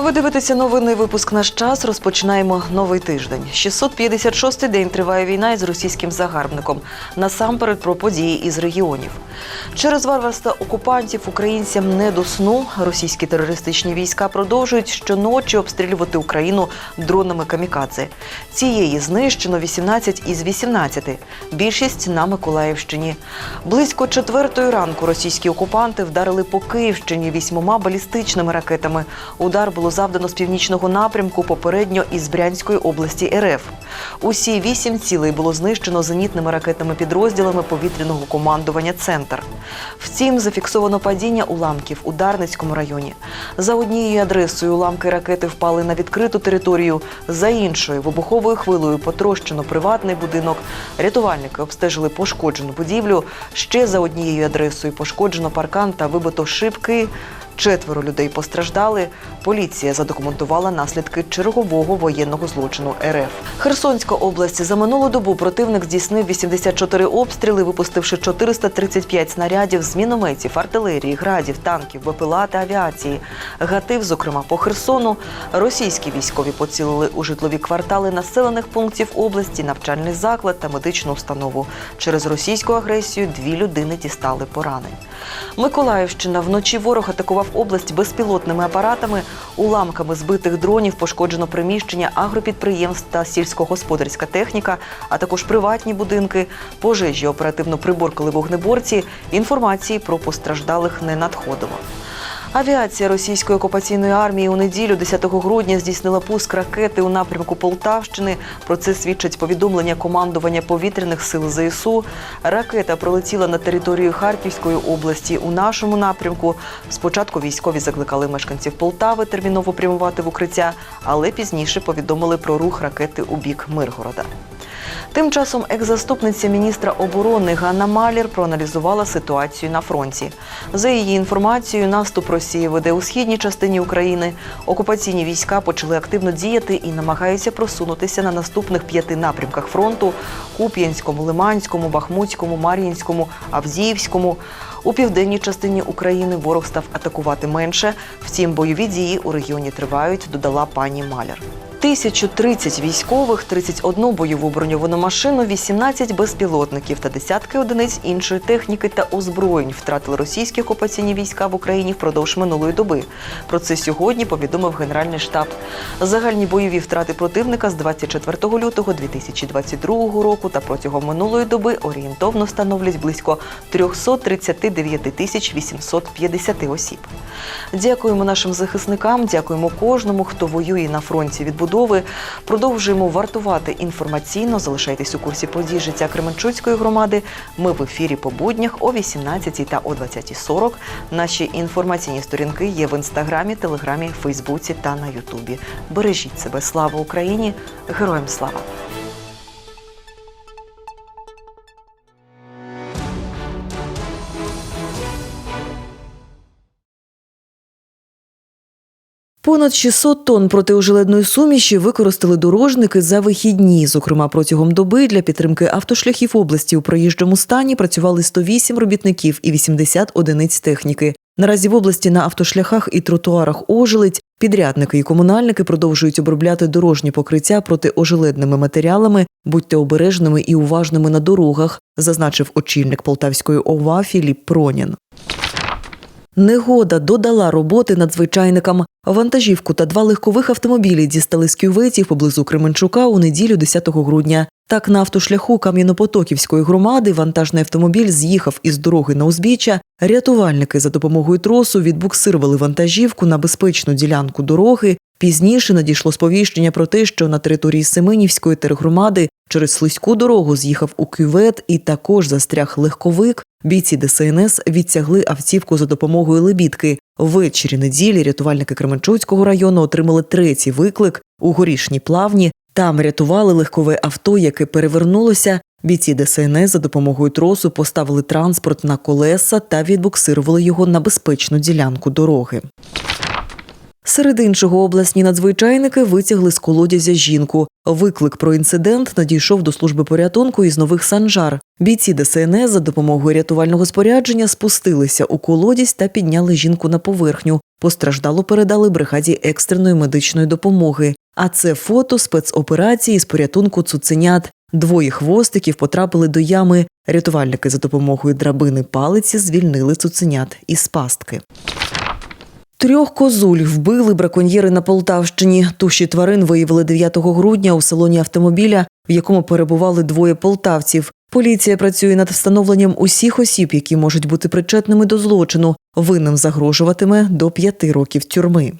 Ви дивитеся новинний випуск наш час. Розпочинаємо новий тиждень. 656-й день триває війна із російським загарбником. Насамперед про події із регіонів. Через варварство окупантів українцям не до сну. Російські терористичні війська продовжують щоночі обстрілювати Україну дронами камікадзе. Цієї знищено 18 із 18. Більшість на Миколаївщині. Близько четвертої ранку російські окупанти вдарили по Київщині вісьмома балістичними ракетами. Удар було завдано з північного напрямку, попередньо із Брянської області РФ. Усі вісім цілей було знищено зенітними ракетними підрозділами повітряного командування Центр. Втім, зафіксовано падіння уламків у Дарницькому районі. За однією адресою уламки ракети впали на відкриту територію. За іншою вибуховою хвилею потрощено приватний будинок. Рятувальники обстежили пошкоджену будівлю. Ще за однією адресою пошкоджено паркан та вибито шибки. Четверо людей постраждали. Поліція задокументувала наслідки чергового воєнного злочину РФ. Херсонська область за минулу добу противник здійснив 84 обстріли, випустивши 435 снарядів з мінометів, артилерії, градів, танків, БПЛА та авіації. Гатив, зокрема по Херсону. Російські військові поцілили у житлові квартали населених пунктів області, навчальний заклад та медичну установу. Через російську агресію дві людини дістали поранень. Миколаївщина вночі ворог атакував область безпілотними апаратами. Уламками збитих дронів пошкоджено приміщення агропідприємств та сільськогосподарська техніка, а також приватні будинки. Пожежі оперативно приборкали вогнеборці. Інформації про постраждалих не надходило. Авіація російської окупаційної армії у неділю, 10 грудня, здійснила пуск ракети у напрямку Полтавщини. Про це свідчить повідомлення командування повітряних сил ЗСУ. Ракета пролетіла на територію Харківської області у нашому напрямку. Спочатку військові закликали мешканців Полтави терміново прямувати в укриття, але пізніше повідомили про рух ракети у бік Миргорода. Тим часом екс-заступниця міністра оборони Ганна Малір проаналізувала ситуацію на фронті. За її інформацією, наступ Росії веде у східній частині України. Окупаційні війська почали активно діяти і намагаються просунутися на наступних п'яти напрямках фронту: Куп'янському, Лиманському, Бахмутському, Мар'їнському, Авдіївському. У південній частині України ворог став атакувати менше. Втім, бойові дії у регіоні тривають, додала пані Маляр. 1030 військових, 31 бойову броньовану машину, 18 безпілотників та десятки одиниць іншої техніки та озброєнь втратили російські окупаційні війська в Україні впродовж минулої доби. Про це сьогодні повідомив Генеральний штаб. Загальні бойові втрати противника з 24 лютого 2022 року та протягом минулої доби орієнтовно становлять близько 339 тисяч 850 осіб. Дякуємо нашим захисникам, дякуємо кожному, хто воює на фронті відбудови. Продовжуємо вартувати інформаційно. Залишайтесь у курсі подій життя Кременчуцької громади. Ми в ефірі по буднях о 18 та о 20.40. Наші інформаційні сторінки є в інстаграмі, телеграмі, Фейсбуці та на Ютубі. Бережіть себе, слава Україні! Героям слава! Понад 600 тонн протиожеледної суміші використали дорожники за вихідні. Зокрема, протягом доби для підтримки автошляхів області у проїжджому стані працювали 108 робітників і 80 одиниць техніки. Наразі в області на автошляхах і тротуарах ожеледь підрядники і комунальники продовжують обробляти дорожні покриття протиожеледними матеріалами. Будьте обережними і уважними на дорогах, зазначив очільник Полтавської ОВА Філіп Пронін. Негода додала роботи надзвичайникам. Вантажівку та два легкових автомобілі дістали з кюветів поблизу Кременчука у неділю 10 грудня. Так, на автошляху Кам'янопотоківської громади вантажний автомобіль з'їхав із дороги на узбіччя. Рятувальники за допомогою тросу відбуксирували вантажівку на безпечну ділянку дороги. Пізніше надійшло сповіщення про те, що на території Семенівської тергромади через слизьку дорогу з'їхав у кювет і також застряг легковик. Бійці ДСНС відтягли автівку за допомогою лебідки. Ввечері неділі рятувальники Кременчуцького району отримали третій виклик у горішній плавні. Там рятували легкове авто, яке перевернулося. Бійці ДСНС за допомогою тросу поставили транспорт на колеса та відбуксирували його на безпечну ділянку дороги. Серед іншого обласні надзвичайники витягли з колодязя жінку. Виклик про інцидент надійшов до служби порятунку із нових санжар. Бійці ДСНС за допомогою рятувального спорядження спустилися у колодязь та підняли жінку на поверхню. Постраждало передали бригаді екстреної медичної допомоги. А це фото спецоперації з порятунку цуценят. Двоє хвостиків потрапили до ями. Рятувальники за допомогою драбини палиці звільнили цуценят із пастки. Трьох козуль вбили браконьєри на Полтавщині. Туші тварин виявили 9 грудня у салоні автомобіля, в якому перебували двоє полтавців. Поліція працює над встановленням усіх осіб, які можуть бути причетними до злочину. Винним загрожуватиме до п'яти років тюрми.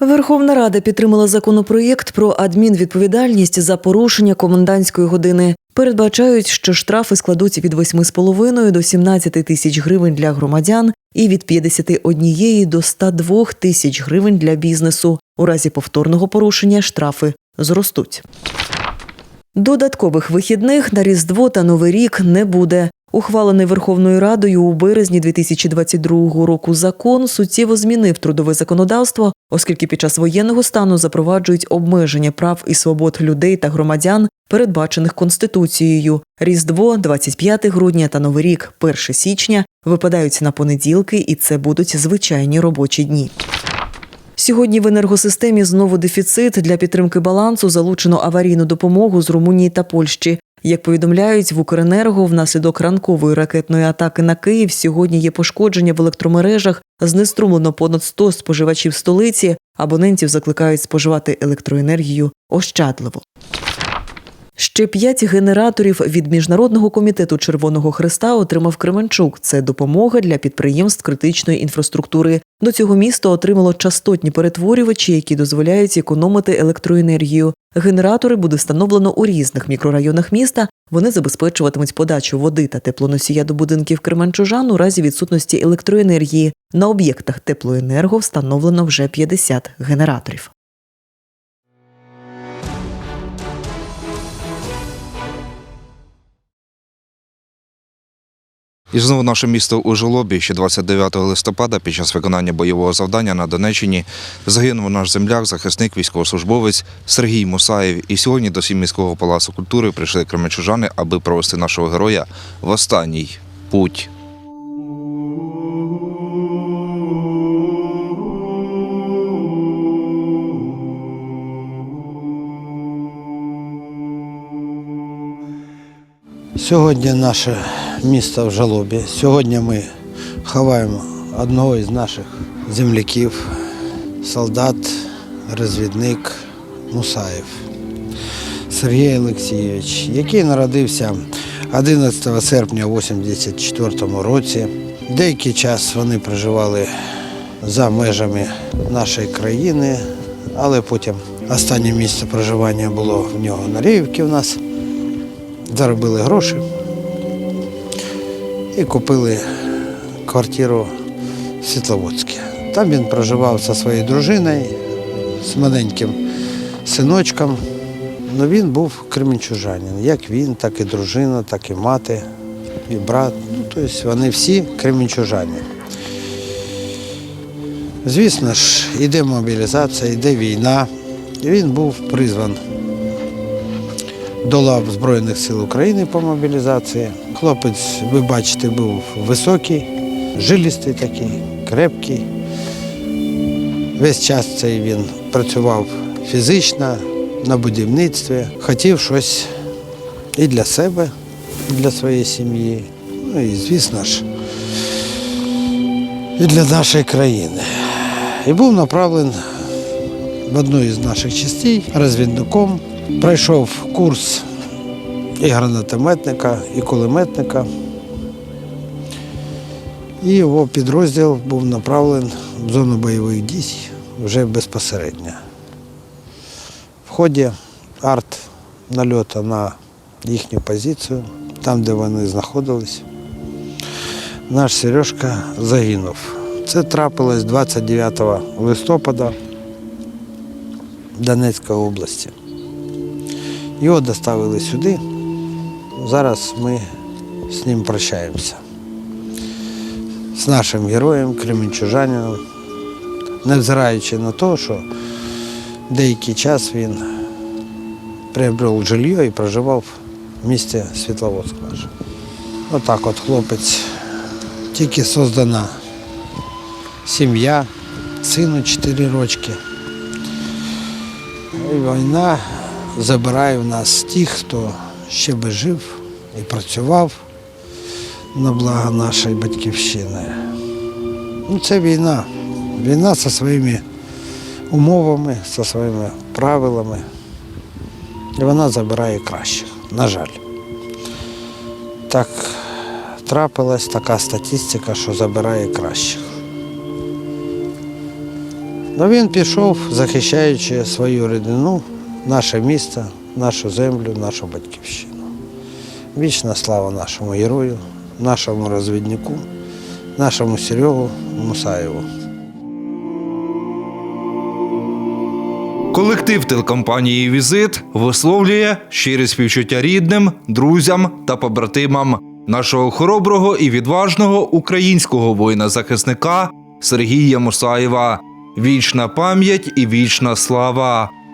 Верховна Рада підтримала законопроєкт про адмінвідповідальність за порушення комендантської години. Передбачають, що штрафи складуть від 8,5 до 17 тисяч гривень для громадян і від 51 до 102 тисяч гривень для бізнесу. У разі повторного порушення штрафи зростуть. Додаткових вихідних на Різдво та Новий рік не буде. Ухвалений Верховною Радою у березні 2022 року закон суттєво змінив трудове законодавство, оскільки під час воєнного стану запроваджують обмеження прав і свобод людей та громадян, передбачених Конституцією. Різдво, 25 грудня та Новий рік, 1 січня, випадають на понеділки, і це будуть звичайні робочі дні. Сьогодні в енергосистемі знову дефіцит для підтримки балансу залучено аварійну допомогу з Румунії та Польщі. Як повідомляють в Укренерго, внаслідок ранкової ракетної атаки на Київ сьогодні є пошкодження в електромережах. Знеструмлено понад 100 споживачів столиці. Абонентів закликають споживати електроенергію ощадливо. Ще п'ять генераторів від міжнародного комітету Червоного Христа отримав Кременчук. Це допомога для підприємств критичної інфраструктури. До цього місто отримало частотні перетворювачі, які дозволяють економити електроенергію. Генератори буде встановлено у різних мікрорайонах міста. Вони забезпечуватимуть подачу води та теплоносія до будинків Кременчужан у разі відсутності електроенергії. На об'єктах теплоенерго встановлено вже 50 генераторів. І знову наше місто у Жолобі ще 29 листопада під час виконання бойового завдання на Донеччині загинув наш земляк, захисник, військовослужбовець Сергій Мусаєв. І сьогодні до сімейського палацу культури прийшли кременчужани, аби провести нашого героя в останній путь. Сьогодні наше місто в жалобі. Сьогодні ми ховаємо одного із наших земляків, солдат, розвідник Мусаєв Сергій Олексійович, який народився 11 серпня 1984 році. Деякий час вони проживали за межами нашої країни, але потім останнє місце проживання було в нього на Рівці у нас заробили гроші і купили квартиру в Світловодській. Там він проживав зі своєю дружиною, з маленьким синочком. Ну, він був кременчужанин. Як він, так і дружина, так і мати, і брат. Ну, тобто вони всі кременчужані. Звісно ж, іде мобілізація, йде війна. І він був призван до лав Збройних сил України по мобілізації. Хлопець, ви бачите, був високий, жилістий такий, крепкий. Весь час цей він працював фізично, на будівництві, хотів щось і для себе, і для своєї сім'ї. Ну і, звісно ж, і для нашої країни. І був направлений в одну із наших частей розвідником. Пройшов курс і гранатометника, і кулеметника. І його підрозділ був направлений в зону бойових дій вже безпосередньо. В ході арт-нальоту на їхню позицію, там, де вони знаходились, наш Сережка загинув. Це трапилось 29 листопада Донецької області. Його доставили сюди. Зараз ми з ним прощаємося. З нашим героєм, кременчужанином невзираючи на те, що деякий час він приобрел жилье і проживав в місті Світловодськ наш. Отак от хлопець, тільки создана сім'я, сину 4 рочки. І війна забирає в нас тих, хто ще би жив і працював на благо нашої батьківщини. Ну, це війна. Війна зі своїми умовами, зі своїми правилами. І вона забирає кращих, на жаль. Так трапилась така статистика, що забирає кращих. Ну, він пішов, захищаючи свою родину, наше місто, нашу землю, нашу батьківщину. Вічна слава нашому герою, нашому розвіднику, нашому Серегу Мусаєву. Колектив телекомпанії Візит висловлює щирі співчуття рідним, друзям та побратимам нашого хороброго і відважного українського воїна-захисника Сергія Мусаєва. Вічна пам'ять і вічна слава.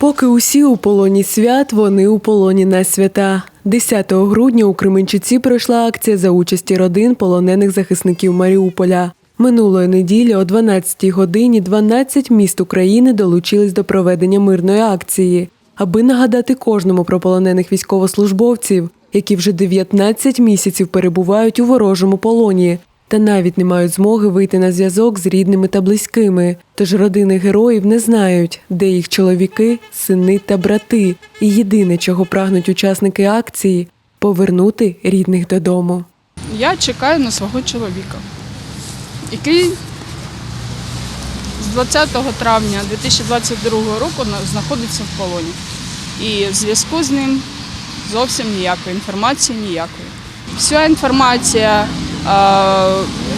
Поки усі у полоні свят, вони у полоні на свята. 10 грудня у Кременчуці пройшла акція за участі родин полонених захисників Маріуполя. Минулої неділі о 12-й годині 12 міст України долучились до проведення мирної акції, аби нагадати кожному про полонених військовослужбовців, які вже 19 місяців перебувають у ворожому полоні та навіть не мають змоги вийти на зв'язок з рідними та близькими. Тож родини героїв не знають, де їх чоловіки, сини та брати. І єдине, чого прагнуть учасники акції повернути рідних додому. Я чекаю на свого чоловіка, який з 20 травня 2022 року знаходиться в полоні. І в зв'язку з ним зовсім ніякої інформації ніякої. Вся інформація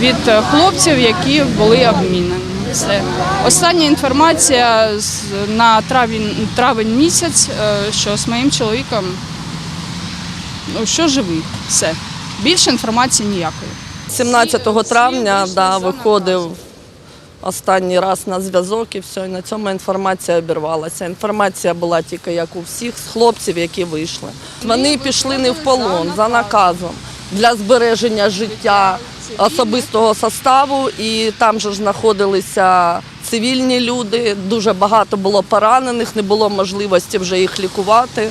від хлопців, які були обмінені. Все. Остання інформація на травень, травень місяць, е, що з моїм чоловіком ну, що живий. Все. Більше інформації ніякої. 17 травня да, виходив останній раз на зв'язок і все, і на цьому інформація обірвалася. Інформація була тільки як у всіх з хлопців, які вийшли. Вони пішли не в полон за наказом для збереження життя особистого составу, і там же ж знаходилися цивільні люди, дуже багато було поранених, не було можливості вже їх лікувати.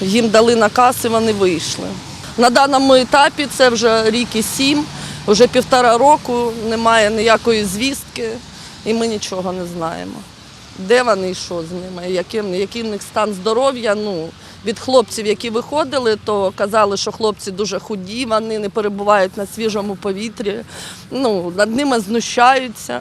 Їм дали наказ і вони вийшли. На даному етапі це вже рік і сім, вже півтора року немає ніякої звістки, і ми нічого не знаємо. Де вони і що з ними, який в них стан здоров'я. Ну, від хлопців, які виходили, то казали, що хлопці дуже худі, вони не перебувають на свіжому повітрі, ну, над ними знущаються.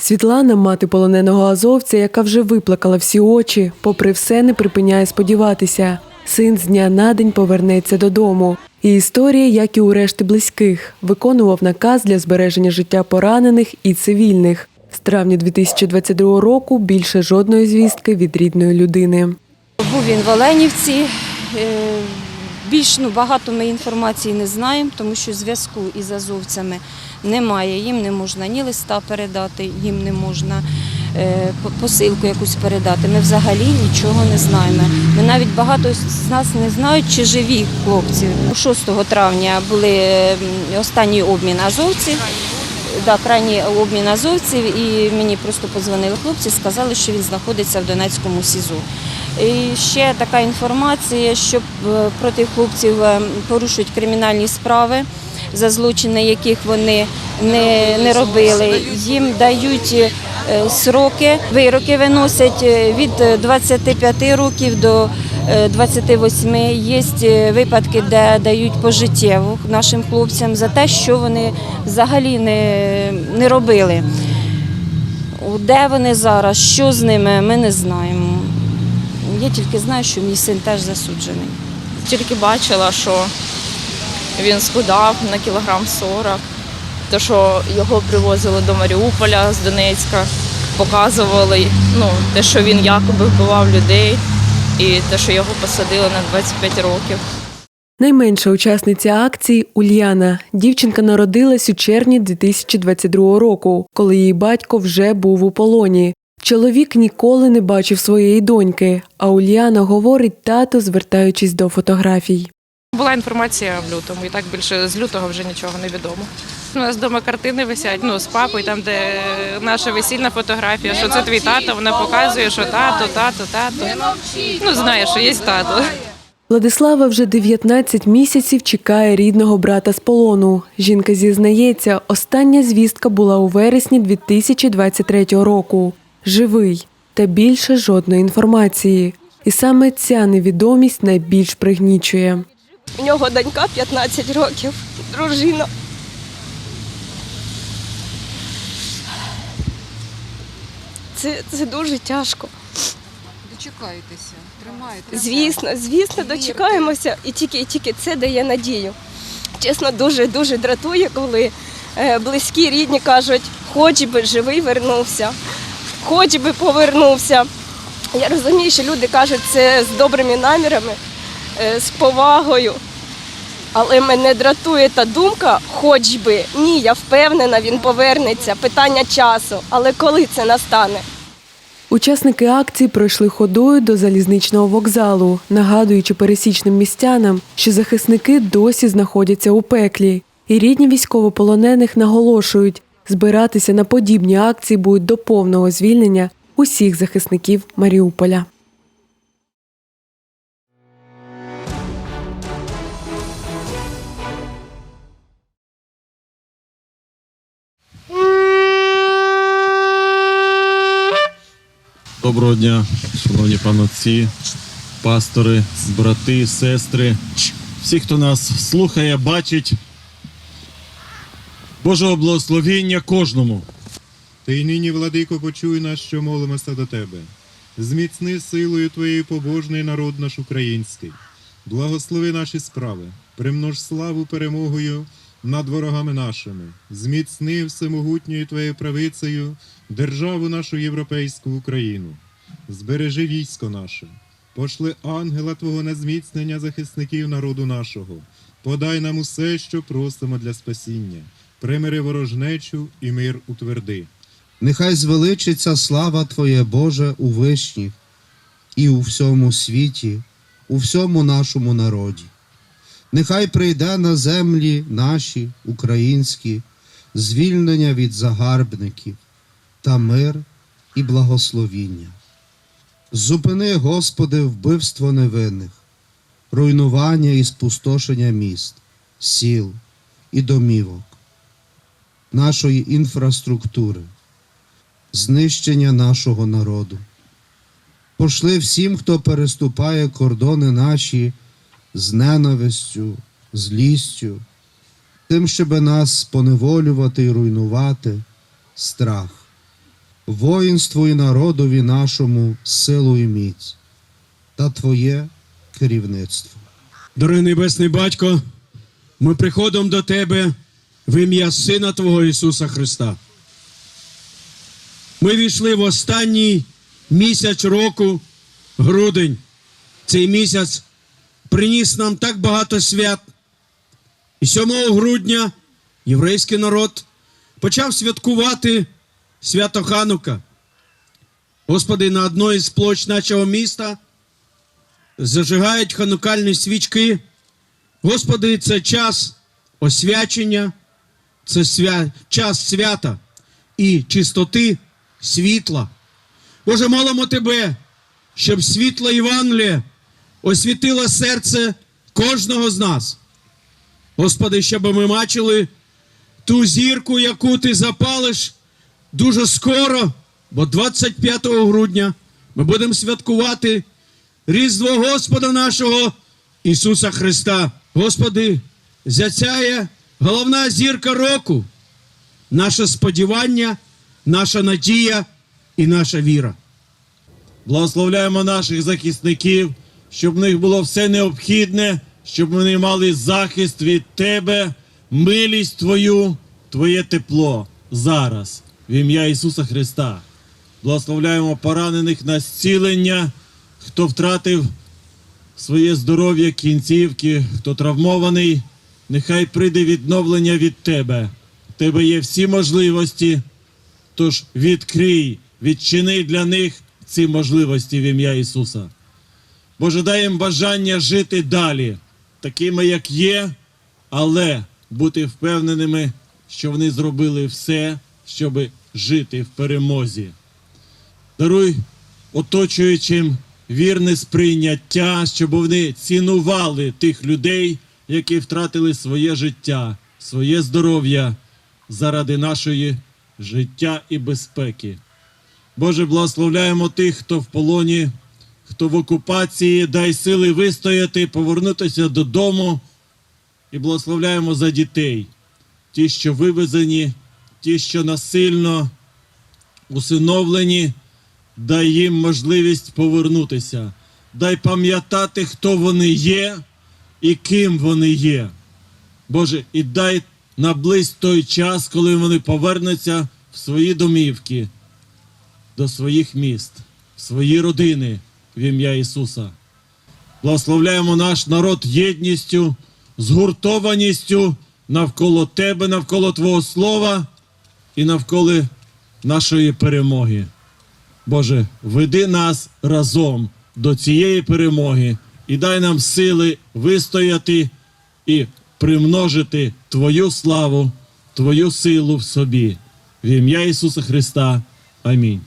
Світлана, мати полоненого азовця, яка вже виплакала всі очі, попри все не припиняє сподіватися. Син з дня на день повернеться додому. І історія, як і у решти близьких, виконував наказ для збереження життя поранених і цивільних. З травня 2022 року більше жодної звістки від рідної людини. Був він в Оленівці. Е, Більш ну, багато ми інформації не знаємо, тому що зв'язку із азовцями немає. Їм не можна ні листа передати, їм не можна е, посилку якусь передати. Ми взагалі нічого не знаємо. Ми навіть багато з нас не знають, чи живі хлопці. 6 травня були м, останній обмін азовців. Да, крайній обмін азовців, і мені просто подзвонили хлопці, сказали, що він знаходиться в Донецькому СІЗО. І ще така інформація, що е, проти хлопців е, порушують кримінальні справи за злочини, яких вони не, не робили. Їм дають е, сроки, вироки виносять від 25 років до 28. Є е, випадки, де дають пожиттєво нашим хлопцям за те, що вони взагалі не, не робили. Де вони зараз, що з ними, ми не знаємо. Я тільки знаю, що мій син теж засуджений. Тільки бачила, що він схудав на кілограм 40, те, що його привозили до Маріуполя з Донецька, показували ну, те, що він якоби вбивав людей, і те, що його посадили на 25 років. Найменша учасниця акції Ульяна. Дівчинка народилась у червні 2022 року, коли її батько вже був у полоні. Чоловік ніколи не бачив своєї доньки, а Ульяна говорить тато, звертаючись до фотографій. Була інформація в лютому, і так більше з лютого вже нічого не відомо. У нас вдома картини висять ну, з папою, там, де наша весільна фотографія, що це твій тато, вона показує, що тато, тато, тато. Ну, знає, що є тато. Владислава вже 19 місяців чекає рідного брата з полону. Жінка зізнається, остання звістка була у вересні 2023 року. Живий та більше жодної інформації. І саме ця невідомість найбільш пригнічує. У нього донька 15 років, дружина. Це, це дуже тяжко. Дочекаєтеся, тримаєте. Звісно, звісно, дочекаємося, і тільки, і тільки це дає надію. Чесно, дуже дуже дратує, коли е, близькі рідні кажуть, хоч би живий вернувся, хоч би повернувся. Я розумію, що люди кажуть це з добрими намірами, е, з повагою. Але мене дратує та думка, хоч би ні, я впевнена, він повернеться. Питання часу. Але коли це настане? Учасники акції пройшли ходою до залізничного вокзалу, нагадуючи пересічним містянам, що захисники досі знаходяться у пеклі. І рідні військовополонених наголошують, збиратися на подібні акції будуть до повного звільнення усіх захисників Маріуполя. Доброго дня, шановні панотці, пастори, брати, сестри, всі, хто нас слухає, бачить. Божого благословіння кожному. Ти нині, владико, почуй нас, що молимося до тебе. Зміцни силою твоєю побожний народ наш український. Благослови наші справи, примнож славу перемогою над ворогами нашими. Зміцни всемогутньою твоєю правицею державу нашу європейську Україну. Збережи військо наше, пошли ангела Твого на зміцнення захисників народу нашого. Подай нам усе, що просимо для спасіння. Примири ворожнечу і мир утверди. Нехай звеличиться слава Твоє Боже у вишніх і у всьому світі, у всьому нашому народі. Нехай прийде на землі наші українські звільнення від загарбників та мир і благословіння. Зупини, Господи, вбивство невинних, руйнування і спустошення міст, сіл і домівок, нашої інфраструктури знищення нашого народу. Пошли всім, хто переступає кордони наші з ненавистю, злістю, тим, щоб нас поневолювати і руйнувати, страх, воїнству і народові нашому силу і міць та Твоє керівництво. Дорогий Небесний Батько, ми приходимо до Тебе в ім'я Сина Твого Ісуса Христа. Ми війшли в останній місяць року, грудень. Цей місяць приніс нам так багато свят. І 7 грудня єврейський народ почав святкувати свято Ханука. Господи, на одній з площ нашого міста зажигають ханукальні свічки. Господи, це час освячення, це свя... час свята і чистоти світла. Боже, молимо Тебе, щоб світло Євангелія освітило серце кожного з нас. Господи, щоб ми бачили ту зірку, яку Ти запалиш дуже скоро, бо 25 грудня ми будемо святкувати Різдво Господа нашого Ісуса Христа. Господи, зяцяє головна зірка року, наше сподівання, наша надія і наша віра. Благословляємо наших захисників, щоб в них було все необхідне, щоб вони мали захист від Тебе, милість Твою, Твоє тепло зараз, в ім'я Ісуса Христа. Благословляємо поранених на зцілення, хто втратив своє здоров'я кінцівки, хто травмований, нехай прийде відновлення від Тебе. В Тебе є всі можливості, Тож відкрий, відчини для них ці можливості в ім'я Ісуса. Боже, дай бажання жити далі, такими, як є, але бути впевненими, що вони зробили все, щоб жити в перемозі. Даруй оточуючим вірне сприйняття, щоб вони цінували тих людей, які втратили своє життя, своє здоров'я заради нашої життя і безпеки. Боже, благословляємо тих, хто в полоні, хто в окупації, дай сили вистояти, повернутися додому і благословляємо за дітей, ті, що вивезені, ті, що насильно усиновлені, дай їм можливість повернутися. Дай пам'ятати, хто вони є і ким вони є. Боже, і дай наблизь той час, коли вони повернуться в свої домівки, до своїх міст, в свої родини в ім'я Ісуса. Благословляємо наш народ єдністю, згуртованістю навколо Тебе, навколо Твого Слова і навколо нашої перемоги. Боже, веди нас разом до цієї перемоги і дай нам сили вистояти і примножити Твою славу, Твою силу в собі. В ім'я Ісуса Христа. Амінь.